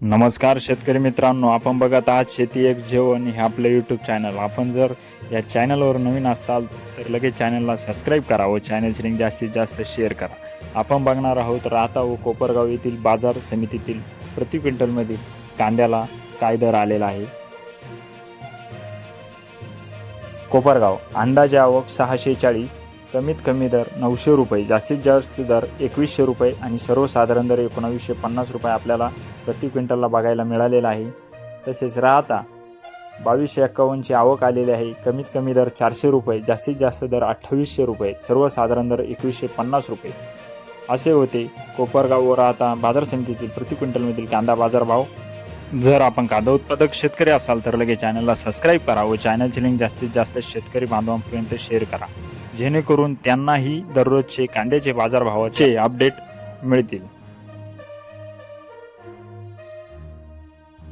नमस्कार शेतकरी मित्रांनो आपण बघत आहात शेती एक जेवण हे आपलं यूट्यूब चॅनल आपण जर या चॅनलवर नवीन असताल तर लगेच चॅनलला सबस्क्राईब करा व चॅनलची लिंक जास्तीत जास्त शेअर करा. आपण बघणार आहोत राहता व कोपरगाव येथील बाजार समितीतील प्रति क्विंटलमधील कांद्याला काय दर आलेला आहे? कोपरगाव अंदाजे आवक सहाशे चाळीस कमीत कमी दर नऊशे रुपये जास्तीत जास्त दर एकवीसशे रुपये आणि सर्वसाधारण दर एकोणावीसशे पन्नास रुपये आपल्याला प्रति क्विंटलला बघायला मिळालेला आहे. तसेच राहता बावीसशे एक्कावन्नची आवक आलेली आहे. कमीत कमी दर चारशे रुपये जास्तीत जास्त दर अठ्ठावीसशे रुपये सर्वसाधारण दर एकवीसशे पन्नास रुपये. असे होते कोपरगाव व राहता बाजार समितीतील प्रति क्विंटलमधील कांदा बाजारभाव जर आपण कांदा उत्पादक शेतकरी असाल तर लगेच चॅनलला सबस्क्राईब करा व चॅनलची लिंक जास्तीत जास्त शेतकरी बांधवांपर्यंत शेअर करा. जेणेकरून त्यांनाही दररोजचे कांद्याचे बाजारभावाचे अपडेट मिळतील.